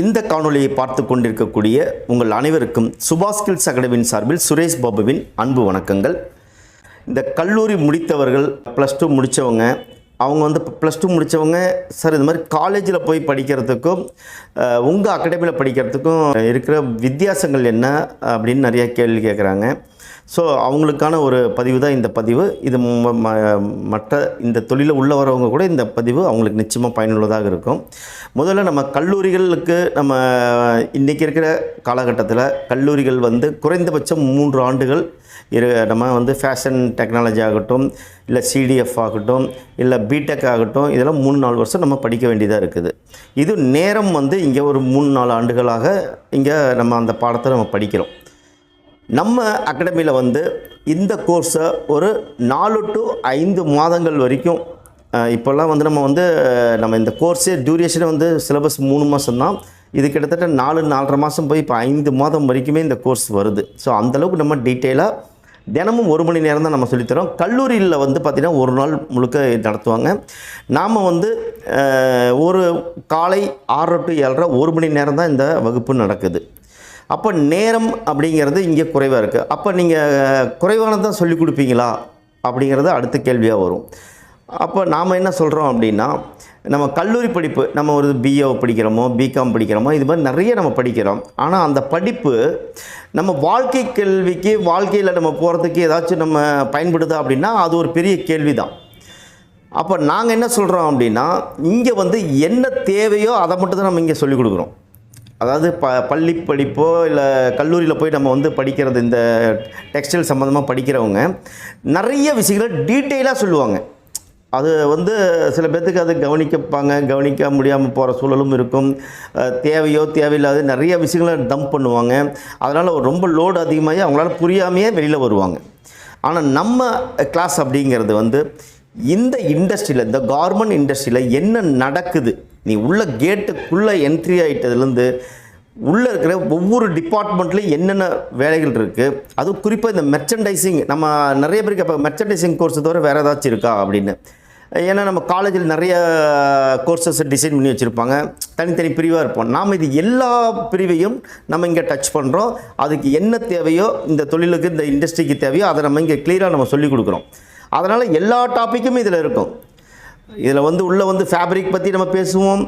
இந்த காணொலியை பார்த்து கொண்டிருக்கக்கூடிய உங்கள் அனைவருக்கும் சுபாஷ் கில்ஸ் அகாடமியின் சார்பில் சுரேஷ் பாபுவின் அன்பு வணக்கங்கள். இந்த கல்லூரி முடித்தவர்கள் ப்ளஸ் டூ முடித்தவங்க அவங்க வந்து ப்ளஸ் டூ முடித்தவங்க சார் இது மாதிரி காலேஜில் போய் படிக்கிறதுக்கும் உங்கள் அகாடமியில் படிக்கிறதுக்கும் இருக்கிற வித்தியாசங்கள் என்ன அப்படின்னு நிறைய கேள்வி கேட்குறாங்க ஸோ அவங்களுக்கான ஒரு பதிவு தான் இந்த பதிவு. இது ம- மற்ற இந்த தொழிலில் உள்ள வரவங்க கூட இந்த பதிவு அவங்களுக்கு நிச்சயமாக பயனுள்ளதாக இருக்கும். முதல்ல நம்ம கல்லூரிகளுக்கு நம்ம இன்றைக்கி இருக்கிற காலகட்டத்தில் கல்லூரிகள் வந்து குறைந்தபட்சம் மூன்று ஆண்டுகள் இரு நம்ம வந்து ஃபேஷன் டெக்னாலஜி ஆகட்டும் இல்லை சிடிஎஃப் ஆகட்டும் இல்லை பிடெக் ஆகட்டும் இதெல்லாம் மூணு நாலு வருஷம் நம்ம படிக்க வேண்டியதாக இருக்குது. இது நேரம் வந்து இங்கே ஒரு மூணு நாலு ஆண்டுகளாக இங்கே நம்ம அந்த பாடத்தை நம்ம படிக்கிறோம். நம்ம அகாடமியில் வந்து இந்த கோர்ஸை ஒரு நாலு டு ஐந்து மாதங்கள் வரைக்கும் இப்போல்லாம் வந்து நம்ம வந்து நம்ம இந்த கோர்ஸே டியூரேஷனே வந்து சிலபஸ் மூணு மாதம் தான். இது கிட்டத்தட்ட நாலு நாலரை மாதம் போய் இப்போ ஐந்து மாதம் வரைக்குமே இந்த கோர்ஸ் வருது. ஸோ அந்தளவுக்கு நம்ம டீட்டெயிலாக தினமும் ஒரு மணி நேரம் தான் நம்ம சொல்லித்தரோம் கல்லூரியில் வந்து பார்த்திங்கன்னா ஒரு நாள் முழுக்க நடத்துவாங்க. நாம் வந்து ஒரு காலை ஆறரை டு ஏழரை ஒரு மணி நேரம் தான் இந்த வகுப்பு நடக்குது. அப்போ நேரம் அப்படிங்கிறது இங்கே குறைவாக இருக்குது அப்போ நீங்கள் குறைவானதான் சொல்லிக் கொடுப்பீங்களா? அப்படிங்கிறது அடுத்த கேள்வியாக வரும். அப்போ நாம் என்ன சொல்கிறோம் அப்படின்னா நம்ம கல்லூரி படிப்பு நம்ம ஒரு பிஏ படிக்கிறோமோ பிகாம் படிக்கிறோமோ இது மாதிரி நிறைய நம்ம படிக்கிறோம். ஆனால் அந்த படிப்பு நம்ம வாழ்க்கை கேள்விக்கு வாழ்க்கையில் நம்ம போகிறதுக்கு ஏதாச்சும் நம்ம பயன்படுதா அப்படின்னா அது ஒரு பெரிய கேள்வி தான் அப்போ நாங்கள் என்ன சொல்கிறோம் அப்படின்னா இங்கே வந்து என்ன தேவையோ அதை மட்டும் தான் நம்ம இங்கே சொல்லிக் கொடுக்குறோம். அதாவது ப பள்ளி படிப்போ இல்லை கல்லூரியில் போய் நம்ம வந்து படிக்கிறது இந்த டெக்ஸ்டைல் சம்மந்தமாக படிக்கிறவங்க நிறைய விஷயங்களை டீட்டெயிலாக சொல்லுவாங்க. அது வந்து சில பேர்த்துக்கு அது கவனிக்கப்பாங்க. கவனிக்க முடியாமல் போகிற சூழலும் இருக்கும். தேவையோ தேவையில்லாத நிறைய விஷயங்களை டம்ப் பண்ணுவாங்க. அதனால் ரொம்ப லோடு அதிகமாகி அவங்களால புரியாமையே வெளியில் வருவாங்க. ஆனால் நம்ம கிளாஸ் அப்படிங்கிறது வந்து இந்த இண்டஸ்ட்ரியில் இந்த கார்மெண்ட் இண்டஸ்ட்ரியில் என்ன நடக்குது? நீ உள்ள கேட்டுக்குள்ளே என்ட்ரி ஆகிட்டதுலேருந்து உள்ளே இருக்கிற ஒவ்வொரு டிபார்ட்மெண்ட்லேயும் என்னென்ன வேலைகள் இருக்குது அதுவும் குறிப்பாக இந்த மெர்ச்சன்டைசிங் நம்ம நிறைய பேருக்கு இப்போ மெர்ச்சன்டைசிங் கோர்ஸ் தவிர வேறு ஏதாச்சும் இருக்கா அப்படின்னு? ஏன்னா நம்ம காலேஜில் நிறைய கோர்சஸ் டிசைன் பண்ணி வச்சுருப்பாங்க. தனித்தனி பிரிவாக இருப்போம். நாம் இது எல்லா பிரிவையும் நம்ம இங்கே டச் பண்ணுறோம் அதுக்கு என்ன தேவையோ இந்த தொழிலுக்கு இந்த இண்டஸ்ட்ரிக்கு தேவையோ அதை நம்ம இங்கே கிளியராக நம்ம சொல்லிக் கொடுக்குறோம். அதனால் எல்லா டாப்பிக்கும் இதில் இருக்கும். இதில் வந்து உள்ளே வந்து ஃபேப்ரிக் பற்றி நம்ம பேசுவோம்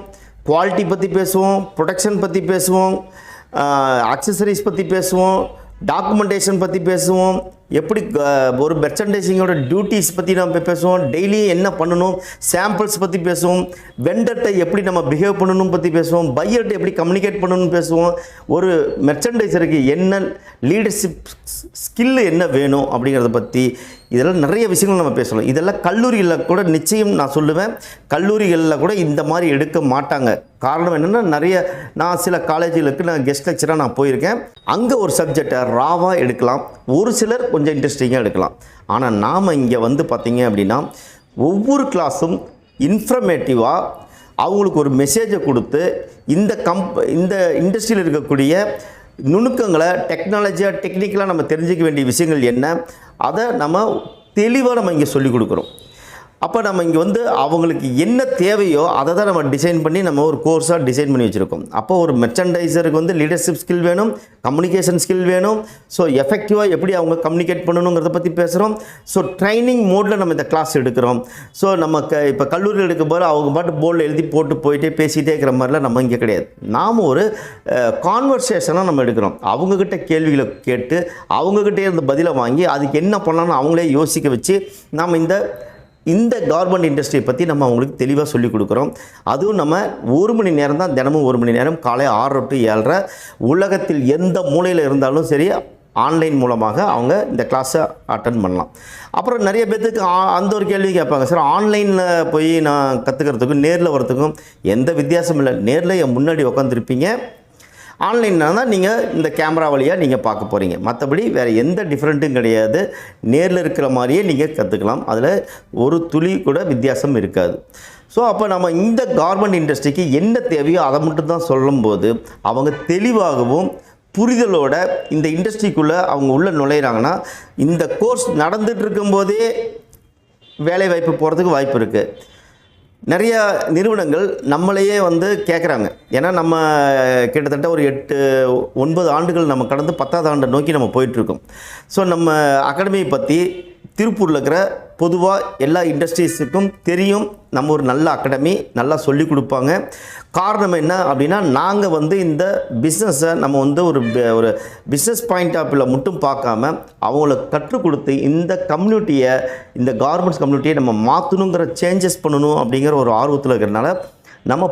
குவாலிட்டி பற்றி பேசுவோம் ப்ரொடக்ஷன் பற்றி பேசுவோம் அக்சசரிஸ் பற்றி பேசுவோம் டாக்குமெண்டேஷன் பற்றி பேசுவோம் எப்படி ஒரு மெர்ச்சன்டைசிங்கோட டியூட்டிஸ் பற்றி நம்ம பேசுவோம் டெய்லி என்ன பண்ணணும் சாம்பிள்ஸ் பற்றி பேசுவோம் வெண்டர்கிட்ட எப்படி நம்ம பிஹேவ் பண்ணணும் பற்றி பேசுவோம் பையர்கிட்ட எப்படி கம்யூனிகேட் பண்ணணும்னு பேசுவோம் ஒரு மெர்ச்சன்டைசருக்கு என்ன லீடர்ஷிப் ஸ்கில்லு என்ன வேணும் அப்படிங்கிறத பற்றி இதெல்லாம் நிறைய விஷயங்கள் நம்ம பேசலாம். இதெல்லாம் கல்லூரிகளில் கூட நிச்சயம் நான் சொல்லுவேன். கல்லூரிகளில் கூட இந்த மாதிரி எடுக்க மாட்டாங்க. காரணம் என்னென்னா நிறைய நான் சில காலேஜுகளுக்கு நான் கெஸ்ட் லெக்சராக நான் போயிருக்கேன். அங்கே ஒரு சப்ஜெக்டை ராவாக எடுக்கலாம். ஒரு சிலர் கொஞ்சம் இன்ட்ரெஸ்டிங்காக எடுக்கலாம். ஆனால் நாம் இங்கே வந்து பார்த்திங்க அப்படின்னா ஒவ்வொரு கிளாஸும் இன்ஃபர்மேட்டிவாக அவங்களுக்கு ஒரு மெசேஜை கொடுத்து இந்த கம்ப் இந்த இண்டஸ்ட்ரியில் இருக்கக்கூடிய நுணுக்கங்களை டெக்னாலஜியாக டெக்னிக்கலாக நம்ம தெரிஞ்சிக்க வேண்டிய விஷயங்கள் என்ன அதை நம்ம தெளிவாக நம்ம இங்கே சொல்லிக் கொடுக்குறோம். அப்போ நம்ம இங்கே வந்து அவங்களுக்கு என்ன தேவையோ அதை தான் நம்ம டிசைன் பண்ணி நம்ம ஒரு கோர்ஸாக டிசைன் பண்ணி வச்சுருக்கோம். அப்போ ஒரு மெர்ச்சன்டைசருக்கு வந்து லீடர்ஷிப் ஸ்கில் வேணும் கம்யூனிகேஷன் ஸ்கில் வேணும். ஸோ எஃபெக்டிவாக எப்படி அவங்க கம்யூனிகேட் பண்ணணுங்கிறத பற்றி பேசுகிறோம் ஸோ ட்ரைனிங் மோடில் நம்ம இந்த கிளாஸ் எடுக்கிறோம். ஸோ நம்ம க இப்போ கல்லூரியில் எடுக்கும் போது அவங்க பாட்டு போர்டில் எழுதி போட்டு போயிட்டே பேசிகிட்டே இருக்கிற மாதிரிலாம் நம்ம இங்கே கிடையாது. நாம் ஒரு கான்வர்சேஷனாக நம்ம எடுக்கிறோம். அவங்கக்கிட்ட கேள்விகளை கேட்டு அவங்கக்கிட்டே இருந்த பதிலை வாங்கி அதுக்கு என்ன பண்ணலாம்னு அவங்களே யோசிக்க வச்சு நாம் இந்த இந்த கார்மெண்ட் இண்டஸ்ட்ரியை பற்றி நம்ம அவங்களுக்கு தெளிவாக சொல்லிக் கொடுக்குறோம். அதுவும் நம்ம ஒரு மணி நேரம் தான் தினமும் ஒரு மணி நேரம் காலை ஆறு டு ஏழரை உலகத்தில் எந்த மூலையில் இருந்தாலும் சரி ஆன்லைன் மூலமாக அவங்க இந்த கிளாஸை அட்டன் பண்ணலாம். அப்புறம் நிறைய பேர்த்துக்கு அந்த ஒரு கேள்வி கேட்பாங்க சார் ஆன்லைனில் போய் நான் கற்றுக்கிறதுக்கும் நேரில் வரதுக்கும் எந்த வித்தியாசமும் இல்லை. நேரில் என் முன்னாடி உட்காந்துருப்பீங்க ஆன்லைனில் தான் நீங்கள் இந்த கேமரா வழியாக நீங்கள் பார்க்க போகிறீங்க மற்றபடி வேறு எந்த டிஃப்ரெண்ட்டும் கிடையாது. நேரில் இருக்கிற மாதிரியே நீங்கள் கற்றுக்கலாம் அதில் ஒரு துளி கூட வித்தியாசம் இருக்காது. ஸோ அப்போ நம்ம இந்த கார்மெண்ட் இண்டஸ்ட்ரிக்கு என்ன தேவையோ அதை மட்டும் தான் சொல்லும்போது அவங்க தெளிவாகவும் புரிதலோட இந்த இண்டஸ்ட்ரிக்குள்ளே அவங்க உள்ளே நுழையிறாங்கன்னா இந்த கோர்ஸ் நடந்துகிட்டு இருக்கும்போதே வேலை வாய்ப்பு போகிறதுக்கு வாய்ப்பு இருக்குது நிறைய நிறுவனங்கள் நம்மளையே வந்து கேட்குறாங்க ஏன்னா நம்ம கிட்டத்தட்ட ஒரு எட்டு ஒன்பது ஆண்டுகள் நம்ம கடந்து பத்தாவது ஆண்டை நோக்கி நம்ம போயிட்டுருக்கோம். ஸோ நம்ம அகாடமியை பற்றி திருப்பூரில் இருக்கிற பொதுவாக எல்லா இண்டஸ்ட்ரீஸுக்கும் தெரியும். நம்ம ஒரு நல்ல அகாடமி நல்லா சொல்லி கொடுப்பாங்க. காரணம் என்ன அப்படின்னா நாங்கள் வந்து இந்த பிஸ்னஸை நம்ம வந்து ஒரு ஒரு பிஸ்னஸ் பாயிண்ட் ஆஃப் வியூவில் மட்டும் பார்க்காம அவங்களுக்கு கற்றுக் கொடுத்து இந்த கம்யூனிட்டியை இந்த கார்மெண்ட்ஸ் கம்யூனிட்டியை நம்ம மாற்றணுங்கிற சேஞ்சஸ் பண்ணணும் அப்படிங்கிற ஒரு ஆர்வத்தில் இருக்கிறனால நம்ம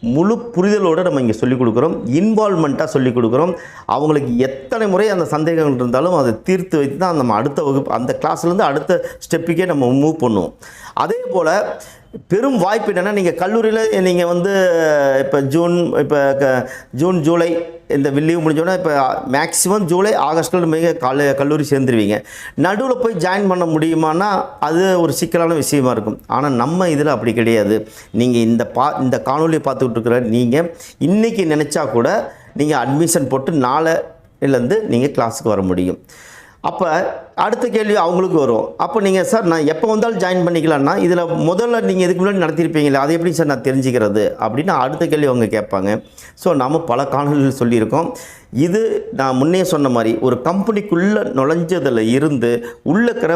முழு புரிதலோடு நம்ம இங்கே சொல்லிக் கொடுக்குறோம். இன்வால்மெண்ட்டாக சொல்லிக் கொடுக்குறோம். அவங்களுக்கு எத்தனை முறை அந்த சந்தேகங்கள் இருந்தாலும் அதை தீர்த்து வைத்து தான் நம்ம அடுத்த வகுப்பு அந்த கிளாஸ்லேருந்து அடுத்த ஸ்டெப்புக்கே நம்ம மூவ் பண்ணுவோம். அதே போல் பெரும் வாய்ப்பு என்னென்னா நீங்கள் கல்லூரியில் நீங்கள் வந்து இப்போ ஜூன் இப்போ க- ஜூன் ஜூலை இந்த லீவ் முடிஞ்சோடனே இப்போ மேக்ஸிமம் ஜூலை ஆகஸ்ட்டில் மிக கல் கல்லூரி சேர்ந்துருவீங்க. நடுவில் போய் ஜாயின் பண்ண முடியுமானா அது ஒரு சிக்கலான விஷயமா இருக்கும். ஆனால் நம்ம இதில் அப்படி கிடையாது. நீங்கள் இந்த பா இந்த காணொலியை பார்த்துக்கிட்டு இருக்கிற நீங்கள் இன்றைக்கி நினச்சா கூட நீங்கள் அட்மிஷன் போட்டு நாளைலேருந்து நீங்கள் கிளாஸுக்கு வர முடியும். அப்போ அடுத்த கேள்வி அவங்களுக்கு வரும். அப்போ நீங்கள் சார் நான் எப்போ வந்தாலும் ஜாயின் பண்ணிக்கலாம்னா இதில் முதல்ல நீங்கள் இதுக்கு முன்னாடி நடத்தியிருப்பீங்களே அதை எப்படி சார் நான் தெரிஞ்சுக்கிறது? அப்படின்னு அடுத்த கேள்வி அவங்க கேட்பாங்க. ஸோ நாம் பல காணொலிகள் சொல்லியிருக்கோம். இது நான் முன்னே சொன்ன மாதிரி ஒரு கம்பெனிக்குள்ளே நுழைஞ்சதில் இருந்து உள்ளக்கிற இருக்கிற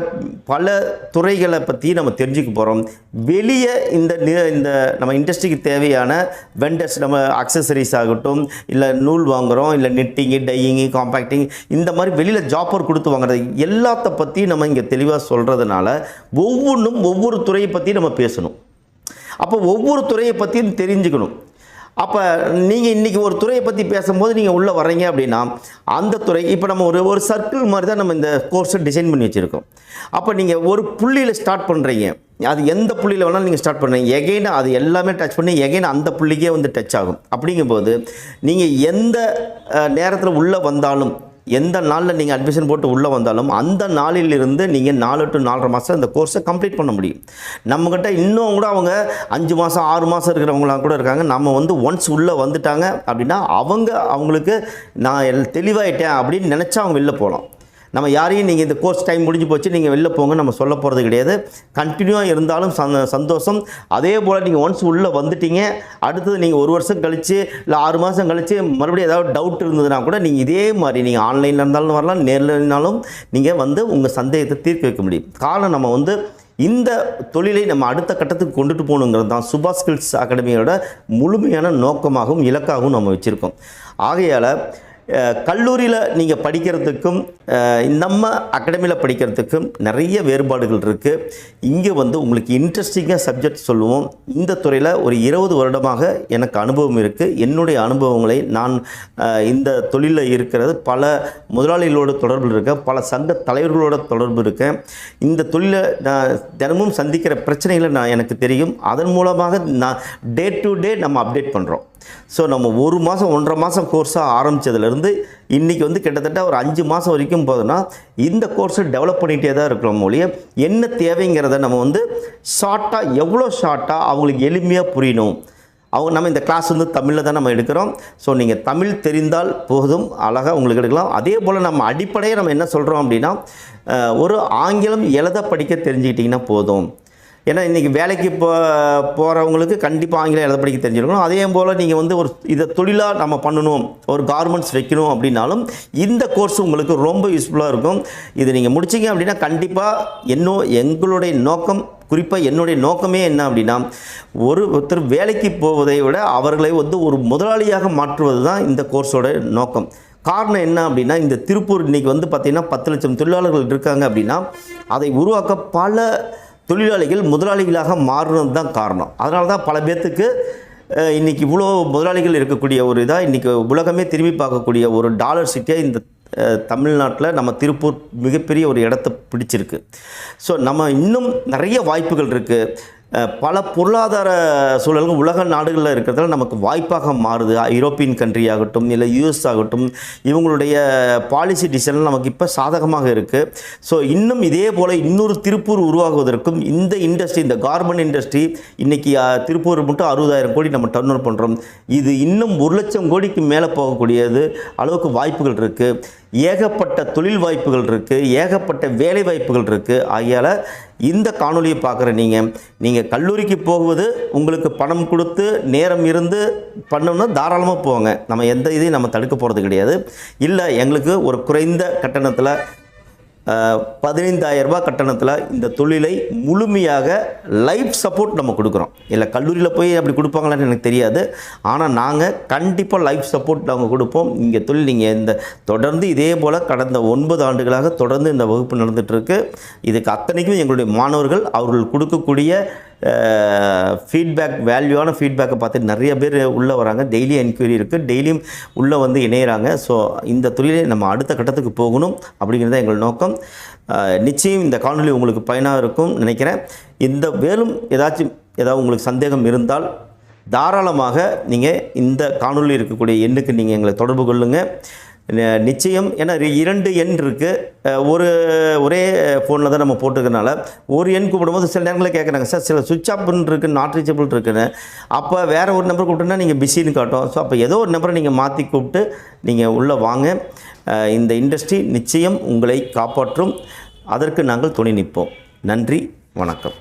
பல துறைகளை பற்றி நம்ம தெரிஞ்சுக்க போகிறோம் வெளியே இந்த இந்த நம்ம இண்டஸ்ட்ரிக்கு தேவையான வெண்டர்ஸ் நம்ம அக்சசரிஸ் ஆகட்டும் இல்லை நூல் வாங்குகிறோம் இல்லை நெட்டிங்கு டையிங்கு காம்பேக்டிங் இந்த மாதிரி வெளியில் ஜாப்பர் கொடுத்து வாங்குறது எல்லாத்த பற்றி நம்ம இங்கே தெளிவாக சொல்கிறதுனால ஒவ்வொன்றும் ஒவ்வொரு துறையை பற்றி நம்ம பேசணும். அப்போ ஒவ்வொரு துறையை பற்றியும் தெரிஞ்சுக்கணும். அப்போ நீங்கள் இன்றைக்கி ஒரு துறையை பற்றி பேசும்போது நீங்கள் உள்ளே வரீங்க அப்படின்னா அந்த துறை இப்போ நம்ம ஒரு ஒரு சர்க்கிள் மாதிரி தான் நம்ம இந்த கோர்ஸை டிசைன் பண்ணி வச்சுருக்கோம். அப்போ நீங்கள் ஒரு புள்ளியில் ஸ்டார்ட் பண்ணுறீங்க அது எந்த புள்ளியில் வேணாலும் நீங்கள் ஸ்டார்ட் பண்ணுறீங்க எகைன் அது எல்லாமே டச் பண்ணி எகைன் அந்த புள்ளிக்கே வந்து டச் ஆகும். அப்படிங்கும்போது நீங்கள் எந்த நேரத்தில் உள்ளே வந்தாலும் எந்த நாளில் நீங்கள் அட்மிஷன் போட்டு உள்ளே வந்தாலும் அந்த நாளிலிருந்து நீங்கள் நாலு டு நாலரை மாதம் இந்த கோர்ஸை கம்ப்ளீட் பண்ண முடியும். நம்மக்கிட்ட இன்னும் கூட அவங்க அஞ்சு மாதம் ஆறு மாதம் இருக்கிறவங்களாம் கூட இருக்காங்க. நம்ம வந்து ஒன்ஸ் உள்ளே வந்துட்டாங்க அப்படின்னா அவங்க அவங்களுக்கு நான் தெளிவாயிட்டேன் அப்படின்னு நினச்சா அவங்க வெளில போகலாம் நம்ம யாரையும் நீங்கள் இந்த கோர்ஸ் டைம் முடிஞ்சு போச்சு நீங்கள் வெளில போங்க நம்ம சொல்ல போகிறது கிடையாது. கண்டினியூவாக இருந்தாலும் சந்த சந்தோஷம். அதே போல் நீங்கள் ஒன்ஸ் உள்ளே வந்துட்டீங்க அடுத்தது நீங்கள் ஒரு வருஷம் கழித்து இல்லை ஆறு மாதம் கழித்து மறுபடியும் ஏதாவது டவுட் இருந்ததுன்னா கூட நீங்கள் இதே மாதிரி நீங்கள் ஆன்லைனில் இருந்தாலும் வரலாம் நேரில் இருந்தாலும் நீங்கள் வந்து உங்கள் சந்தேகத்தை தீர்க்க வைக்க முடியும். காரணம் நம்ம வந்து இந்த தொழிலை நம்ம அடுத்த கட்டத்துக்கு கொண்டுட்டு போகணுங்கிறது தான் சுபா ஸ்கில்ஸ் அகாடமியோட முழுமையான நோக்கமாகவும் இலக்காகவும் நம்ம வச்சுருக்கோம். ஆகையால் கல்லூரியில் நீங்கள் படிக்கிறதுக்கும் நம்ம அகாடமியில் படிக்கிறதுக்கும் நிறைய வேறுபாடுகள் இருக்குது இங்கே வந்து உங்களுக்கு இன்ட்ரெஸ்டிங்காக சப்ஜெக்ட் சொல்லுவோம். இந்த துறையில் ஒரு இருபது வருடமாக எனக்கு அனுபவம் இருக்குது என்னுடைய அனுபவங்களை நான் இந்த தொழிலில் இருக்கிறது. பல முதலாளிகளோட தொடர்பில் இருக்கேன். பல சங்க தலைவர்களோட தொடர்பு இருக்கேன். இந்த தொழிலை நான் தினமும் சந்திக்கிற பிரச்சனைகளை நான் எனக்கு தெரியும். அதன் மூலமாக நான் டே டு டே நம்ம அப்டேட் பண்ணுறோம் ஸோ நம்ம ஒரு மாதம் ஒன்றரை மாதம் கோர்ஸாக ஆரம்பித்ததுலேருந்து இன்றைக்கி வந்து கிட்டத்தட்ட ஒரு அஞ்சு மாதம் வரைக்கும் போதுன்னா இந்த கோர்ஸை டெவலப் பண்ணிகிட்டே தான் இருக்கிறோம் மொழிய என்ன தேவைங்கிறத நம்ம வந்து ஷார்ட்டாக எவ்வளோ ஷார்ட்டாக அவங்களுக்கு எளிமையாக புரியணும். அவங்க நம்ம இந்த கிளாஸ் வந்து தமிழில் தான் நம்ம எடுக்கிறோம். ஸோ நீங்கள் தமிழ் தெரிந்தால் போதும் அழகாக உங்களுக்கு எடுக்கலாம். அதே போல் நம்ம அடிப்படையை நம்ம என்ன சொல்கிறோம் அப்படின்னா ஒரு ஆங்கிலம் எழுத படிக்க தெரிஞ்சுக்கிட்டிங்கன்னா போதும். ஏன்னா இன்றைக்கி வேலைக்கு போ போகிறவங்களுக்கு கண்டிப்பாக ஆங்கிலம் எழுத படிக்க தெரிஞ்சிருக்கணும். அதே போல் நீங்கள் வந்து ஒரு இதை தொழிலாக நம்ம பண்ணணும் ஒரு கார்மெண்ட்ஸ் வைக்கணும் அப்படின்னாலும் இந்த கோர்ஸ் உங்களுக்கு ரொம்ப யூஸ்ஃபுல்லாக இருக்கும். இது நீங்கள் முடிச்சிங்க அப்படின்னா கண்டிப்பாக இன்னும் எங்களுடைய நோக்கம் குறிப்பாக என்னுடைய நோக்கமே என்ன அப்படின்னா ஒரு ஒருத்தர் வேலைக்கு போவதை விட அவர்களை வந்து ஒரு முதலாளியாக மாற்றுவது தான் இந்த கோர்ஸோட நோக்கம். காரணம் என்ன அப்படின்னா இந்த திருப்பூர் இன்றைக்கி வந்து பார்த்திங்கன்னா பத்து லட்சம் தொழிலாளர்கள் இருக்காங்க அப்படின்னா அதை உருவாக்க பல தொழிலாளிகள் முதலாளிகளாக மாறுனது தான் காரணம். அதனால தான் பல பேர்த்துக்கு இன்றைக்கி இன்னைக்கு இவ்வளோ முதலாளிகள் இருக்கக்கூடிய ஒரு இதாக இன்றைக்கி உலகமே திரும்பி பார்க்கக்கூடிய ஒரு டாலர் சிட்டியாக இந்த தமிழ்நாட்டில் நம்ம திருப்பூர் மிகப்பெரிய ஒரு இடத்த பிடிச்சிருக்கு. ஸோ நம்ம இன்னும் நிறைய வாய்ப்புகள் இருக்குது பல பொருளாதார சூழல்கள் உலக நாடுகளில் இருக்கிறதால நமக்கு வாய்ப்பாக மாறுது. யூரோப்பியன் கண்ட்ரி ஆகட்டும் இல்லை யூஎஸ் ஆகட்டும் இவங்களுடைய பாலிசி டிசிஷன் நமக்கு இப்போ சாதகமாக இருக்குது ஸோ இன்னும் இதே போல் இன்னொரு திருப்பூர் உருவாகுவதற்கும் இந்த இண்டஸ்ட்ரி இந்த கார்மெண்ட் இண்டஸ்ட்ரி இன்றைக்கி திருப்பூர் மட்டும் அறுபதாயிரம் கோடி நம்ம டர்ன் ஓவர் பண்ணுறோம் இது இன்னும் ஒரு லட்சம் கோடிக்கு மேலே போகக்கூடியது அளவுக்கு வாய்ப்புகள் இருக்குது ஏகப்பட்ட தொழில் வாய்ப்புகள் இருக்குது ஏகப்பட்ட வேலை வாய்ப்புகள் இருக்குது ஆகையால் இந்த காணொலியை பார்க்குற நீங்கள் நீங்கள் கல்லூரிக்கு போகுவது உங்களுக்கு பணம் கொடுத்து நேரம் இருந்து பண்ணணும்னா தாராளமாக போங்க. நம்ம எந்த இதையும் நம்ம தடுக்க போகிறது கிடையாது. இல்லை எங்களுக்கு ஒரு குறைந்த கட்டணத்தில் பதினைந்தாயிரம் ரூபாய் கட்டணத்தில் இந்த தொழிலை முழுமையாக லைஃப் சப்போர்ட் நம்ம கொடுக்குறோம். இல்லை கல்லூரியில் போய் அப்படி கொடுப்பாங்களான்னு எனக்கு தெரியாது. ஆனால் நாங்கள் கண்டிப்பாக லைஃப் சப்போர்ட் நாங்கள் கொடுப்போம். இங்கே தொழில் நீங்கள் இந்த தொடர்ந்து இதே போல் கடந்த ஒன்பது ஆண்டுகளாக தொடர்ந்து இந்த வகுப்பு நடந்துகிட்ருக்கு இதுக்கு அத்தனைக்கும் எங்களுடைய மாணவர்கள் அவர்கள் கொடுக்கக்கூடிய ஃபீட்பேக் வேல்யூவான ஃபீட்பேக்கை பார்த்து நிறைய பேர் உள்ளே வராங்க. டெய்லி என்கொயரி இருக்குது டெய்லியும் உள்ளே வந்து இணையிறாங்க. ஸோ இந்த தொழிலை நம்ம அடுத்த கட்டத்துக்கு போகணும் அப்படிங்கிறது தான் எங்கள் நோக்கம். நிச்சயம் இந்த காணொலி உங்களுக்கு பயனாக இருக்கும் நினைக்கிறேன். இந்த மேலும் ஏதாச்சும் ஏதாவது உங்களுக்கு சந்தேகம் இருந்தால் தாராளமாக நீங்கள் இந்த காணொளியில் இருக்கக்கூடிய எண்ணுக்கு நீங்கள் எங்களை தொடர்பு கொள்ளுங்கள் நிச்சயம். ஏன்னா இரண்டு எண் இருக்குது ஒரு ஒரே ஃபோனில் தான் நம்ம போட்டுக்கிறனால ஒரு எண் கூப்பிடும்போது சில நேரங்களில் கேட்குறாங்க சார் சில சுவிட்ச் ஆப்னு இருக்குது நாட் ரீச்சபிள் இருக்குன்னு. அப்போ வேறு ஒரு நம்பர் கூப்பிட்டோன்னா நீங்கள் பிஸின்னு காட்டும். ஸோ அப்போ ஏதோ ஒரு நம்பரை நீங்கள் மாற்றி கூப்பிட்டு நீங்கள் உள்ளே வாங்க. இந்த இண்டஸ்ட்ரி நிச்சயம் உங்களை காப்பாற்றும். அதற்கு நாங்கள் துணை நிற்போம். நன்றி வணக்கம்.